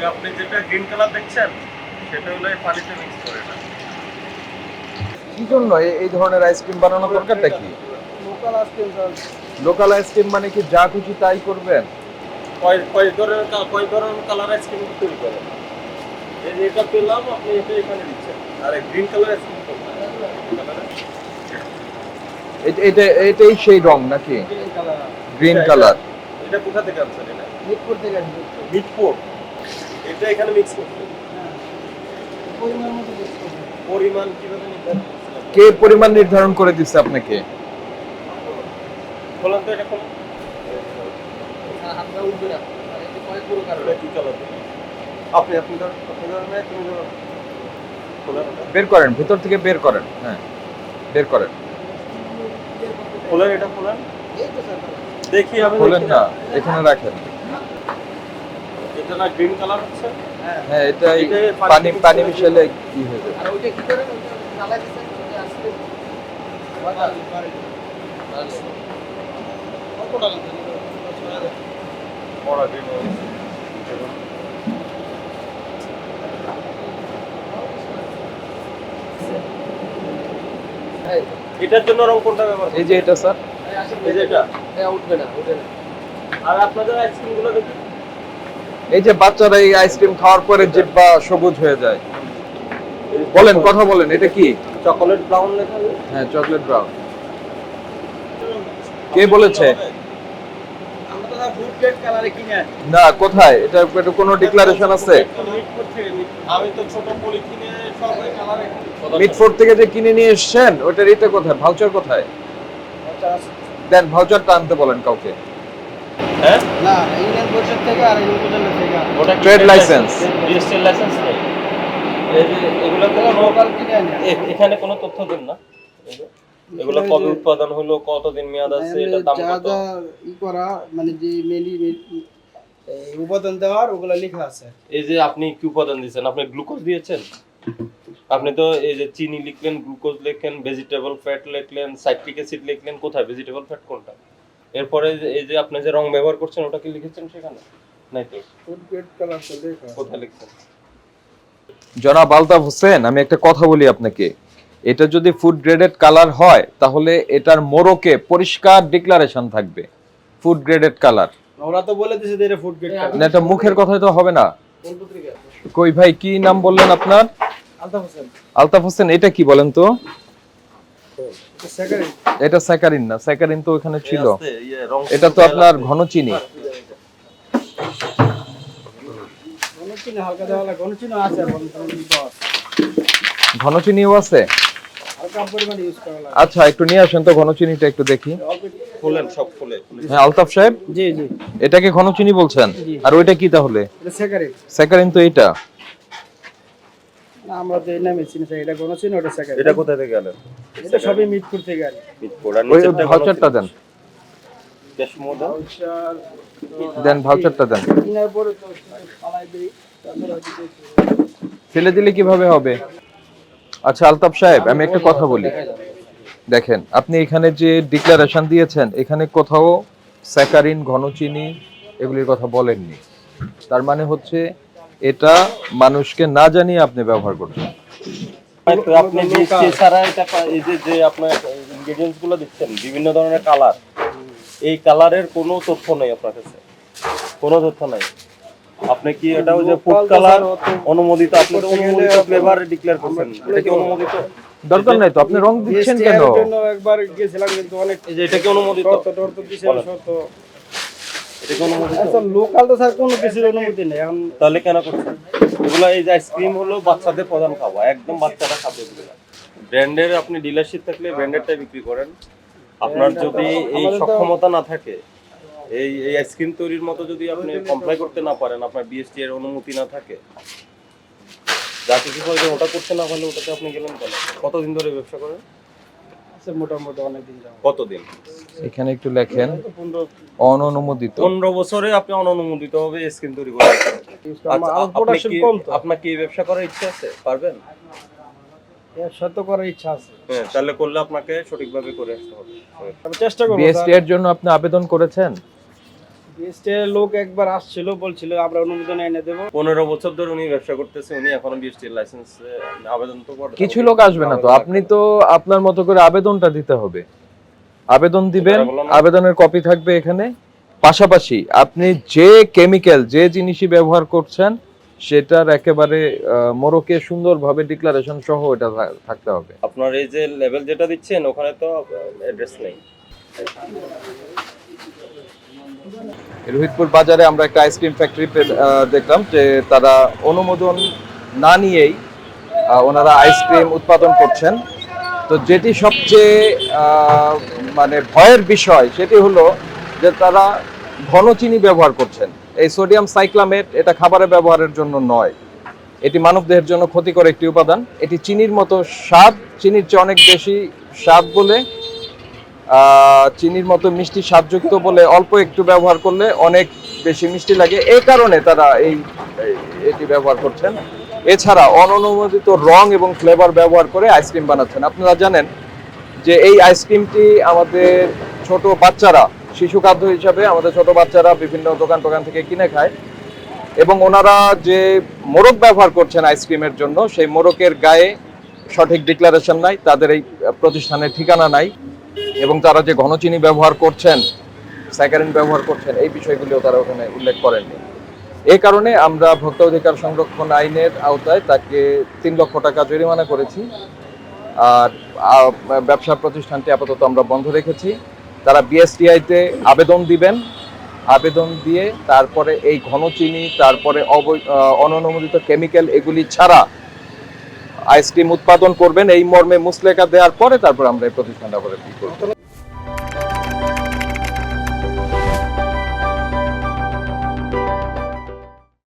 ওই আপনি যেটা গ্রিন কালার দেখছেন সেটা হলো পানিতে মিক্স করে না কি জন্য এই- ধরনের আইসক্রিম বানানোর দরকারটা কি? লোকাল আইসক্রিম লোকাল আইসক্রিম মানে কি যা খুশি তাই করবেন? কয় কয় ধরনের কয় ধরনের কালার আইসক্রিম তৈরি করেন? এই যে এটা পেলাম আপনি এটা এখানে দিচ্ছেন। আর গ্রিন কালার আইসক্রিম এটা- এটা এটাই সেই রং নাকি? কালার গ্রিন কালার এটা কোথা থেকে আনছেন এটা? মিটপুর থেকে এটা এখানে মিক্স হ্যাঁ পরিমাণ মতো পরিমাণ কীভাবে নির্ধারণ কে পরিমাণ নির্ধারণ করে দিচ্ছে আপনাকে? বলেন তো এটা কোন হাতটা উঠবে না আর এই পুরো কারণ কি কালার আপনি আপনি ধর আপনি ধরেন না তুমি ধরো। বের করেন ভিতর থেকে বের করেন হ্যাঁ বের করেন। খোলেন এটা খোলেন। দেখি আমি খোলেন না এখানে রাখেন। এটা না গ্রিন কালার হচ্ছে? হ্যাঁ। হ্যাঁ এটাই পানি পানি মিশালে কি হয়ে যাবে। আর ওইটা কি করেন ওইটা জ্বালাই দিচ্ছেন ওইটা আসলে কত টাকা গ্রিন এটার জন্য রং কোনটা ব্যবহার এই যে এটা স্যার। এই যে এটা। হ্যাঁ উঠবে না উঠবে না। আর আপনাদের আইসক্রিমগুলো দেখি এই যে বাচ্চারা এই আইসক্রিম খাওয়ার পরে জিব্বা সবুজ হয়ে যায়। বলেন কথা বলেন এটা কি? চকোলেট ব্রাউন লেখা হ্যাঁ চকলেট ব্রাউন। কে বলেছে? আমরা তো ফুড গ্রেড কালারে কিনে আনি। না কোথায়? এটা এটা কোনো ডিক্লারেশন আছে? মিটফোর্ড থেকে আমি তো ছোট পলিথিনে সব কালারে মিটফোর্ড থেকে যে কিনে নিয়ে এসেছেন ওটার এটা কোথায়? ভাউচার কোথায়? দেন ভাউচারটা আনতে বলেন কাউকে। হ্যাঁ? না ইউনিয়ন পরিষদ থেকে আর Trade license। ডিজিটাল লাইসেন্স নেই এই যে এগুলো তো লোকাল কিনে আনি। এখানে কোনো তথ্য দেন না। এগুলো কবে উৎপাদন হলো কতদিন মেয়াদ আছে এটার দাম কত? যা ই করা মানে যে মেলি উপাদান দেওয়ার ওগুলা লেখা আছে। এই যে আপনি কি উপাদান দিয়েছেন? আপনি গ্লুকোজ দিয়েছেন? আপনি তো এই যে চিনি লিখলেন গ্লুকোজ লিখলেন ভেজিটেবল ফ্যাট লিখলেন সাইট্রিক অ্যাসিড লিখলেন কোথায়? ভেজিটেবল ফ্যাট কোনটা? এরপরে এই যে আপনি যে রং ব্যবহার করছেন ওটা কি লিখেছেন সেখানে? জনাব আলতাফ হোসেন আমি একটা কথা বলি আপনাকে। এটা যদি ফুড গ্রেডেড কালার হয় তাহলে এটার মোড়কে পরিষ্কার ডিক্লারেশন থাকবে ফুড গ্রেডেড কালার ওরা তো বলে দিছে যে এটা ফুড গ্রেড না এটা মুখের কথাই তো হবে না। কই ভাই কি নাম বললেন আপনার? আলতাফ হোসেন। আলতাফ হোসেন এটা কি বলেন তো? এটা স্যাকারিন। না স্যাকারিন তো ওখানে ছিল। ইয়ে, এটা তো আপনার ঘন চিনি গণচিহ্ন আছে গণচিহ্ন তো আছে। ঘন চিনিও আছে? হালকা পরিমাণে ইউজ করা লাগে। আচ্ছা একটু নিয়ে আসেন তো ঘন চিনিটা একটু দেখি। খুলেন সব খুলে খুলে। হ্যাঁ আলতাফ সাহেব? জি জি। এটাকে ঘন চিনি বলছেন? আর ওইটা কি তাহলে? এটা স্যাকারিন তো আমরা তো এই নামে চিনি এটা গণচিহ্ন ওটা সেকারি এটা কোথায় থেকে গেলেন এটা সবই মিটপুর থেকে আনি। মিটফোর্ড আর নিচেরটা দেন। ক্যাশ মোডা দেন ভাউচারটা দেন। ফেলে দিলে কীভাবে হবে? আচ্ছা আলতাফ সাহেব, আমি একটা কথা বলি। দেখেন, আপনি এখানে যে ডিক্লারেশন দিয়েছেন, এখানে কোথাও স্যাকারিন, ঘনচিনি এগুলির কথা বলেননি। তার মানে হচ্ছে, এটা মানুষকে না জানিয়ে আপনি ব্যবহার করছেন। আপনি মিষ্টি ছাড়া এটা এই যে যে আপনার ইনগ্রেডিয়েন্টসগুলো দিচ্ছেন, বিভিন্ন ধরনের কালার এই কালারের কোনো তথ্য নেই আপনার কাছে? কোনো তথ্য নাই? আপনি কি এটা ওই যে ফুড কালার অনুমোদিত আপনি তো অনুমোদিত ফ্লেভার ডিক্লেয়ার করছেন। এটা কি অনুমোদিত? দরকার নাই তো আপনি রং দিচ্ছেন কেন? এর জন্য একবার গেছিলাম কিন্তু অনেক এই যে এটা কি অনুমোদিত? শর্ত বলেন। শর্ত। এটা কি অনুমোদিত? আচ্ছা লোকাল তো স্যার কোনো কিছুর অনুমতি নেই এখন তাহলে কেন করছেন? এগুলো এই যে আইসক্রিম হলো বাচ্চাদের প্রধান খাওয়া একদম বাচ্চারা খাবে এগুলো। ব্র্যান্ডের আপনি ডিলারশিপ থাকলে ব্র্যান্ডেরটাই বিক্রি করেন। আপনার যদি এই সক্ষমতা না থাকে এই এই আইসক্রিম তৈরির মতো যদি আপনি কমপ্লাই করতে না পারেন আপনার বিএসটি এর অনুমতি না থাকে যা কিছু প্রয়োজন ওটা করতে না পারলে ওটাতে আপনি গেলেন কেন? কতদিন ধরে ব্যবসা করেন? আছে মোটামুটি অনেক দিন যাব কতদিন? এখানে একটু লেখেন অননুমোদিত। পনেরো বছরে আপনি অননুমোদিত হবে আইসক্রিম তৈরি করেন। আচ্ছা, আপনি কি কম আপনার কি এই ব্যবসা করার ইচ্ছা আছে? পারবেন? সত্য করার ইচ্ছা আছে। হ্যাঁ তাহলে করলে আপনাকে সঠিকভাবে করে আসতে হবে। আমি চেষ্টা করব বিএসটি এর জন্য আপনি আবেদন করেছেন? বিএসটিআই লোক একবার আসছিল বলছিল আমরা অনুমোদন এনে দেবো। পনেরো বছর ধরে উনি ব্যবসা করতেছে উনি এখনও বিএসটি লাইসেন্স আবেদন তো করে। কিছু লোক আসবে না তো? আপনি তো আপনার মতো করে আবেদনটা দিতে হবে। আবেদন দিবেন আবেদনের কপি থাকবে এখানে। পাশাপাশি আপনি যে কেমিক্যাল যে জিনিসই ব্যবহার করছেন সেটার একেবারে মোড়কে সুন্দরভাবে ডিক্লারেশন সহ এটা থাকতে হবে। আপনার এই যে লেভেল যেটা দিচ্ছেন ওখানে তো অ্যাড্রেস নেই। রোহিতপুর বাজারে আমরা একটা আইসক্রিম ফ্যাক্টরি দেখলাম যে তারা অনুমোদন না নিয়েই ওনারা আইসক্রিম উৎপাদন করছেন। তো যেটি সবচেয়ে মানে ভয়ের বিষয় সেটি হলো যে তারা ঘন চিনি ব্যবহার করছেন। এই সোডিয়াম সাইক্লামেট এটা খাবারে ব্যবহারের জন্য নয়। এটি মানবদেহের জন্য ক্ষতিকর একটি উপাদান। এটি চিনির মতো স্বাদ, চিনির চেয়ে অনেক বেশি স্বাদ বলে চিনির মতো মিষ্টি স্বাদযুক্ত বলে অল্প একটু ব্যবহার করলে অনেক বেশি মিষ্টি লাগে। এই কারণে তারা এই এটি ব্যবহার করছেন। এছাড়া অননুমোদিত রং এবং ফ্লেভার ব্যবহার করে আইসক্রিম বানাচ্ছেন। আপনারা জানেন যে এই আইসক্রিমটি আমাদের ছোট বাচ্চারা শিশু খাদ্য হিসাবে আমাদের ছোট বাচ্চারা বিভিন্ন দোকান টোকান থেকে কিনে খায়। এবং ওনারা যে মোরগ ব্যবহার করছেন আইসক্রিমের জন্য, সেই মোড়কের গায়ে সঠিক ডিক্লারেশন নাই, তাদের এই প্রতিষ্ঠানের ঠিকানা নাই। এবং তারা যে ঘনচিনি ব্যবহার করছেন স্যাকারিন ব্যবহার করছেন, এই বিষয়গুলিও তারা ওখানে উল্লেখ করেননি। এই কারণে আমরা ভোক্তা অধিকার সংরক্ষণ আইনের আওতায় তাকে তিন লক্ষ টাকা জরিমানা করেছি। আর ব্যবসা প্রতিষ্ঠানটি আপাতত আমরা বন্ধ রেখেছি। তারা বিএসটিআইতে আবেদন দিবেন। আবেদন দিয়ে তারপরে এই ঘন চিনি তারপরে অননুমোদিত কেমিক্যাল এগুলি ছাড়া আইসক্রিম উৎপাদন করবেন। এই মর্মে মুসলেকা দেওয়ার পরে তারপর আমরা এই প্রতিষ্ঠানটা করে করব।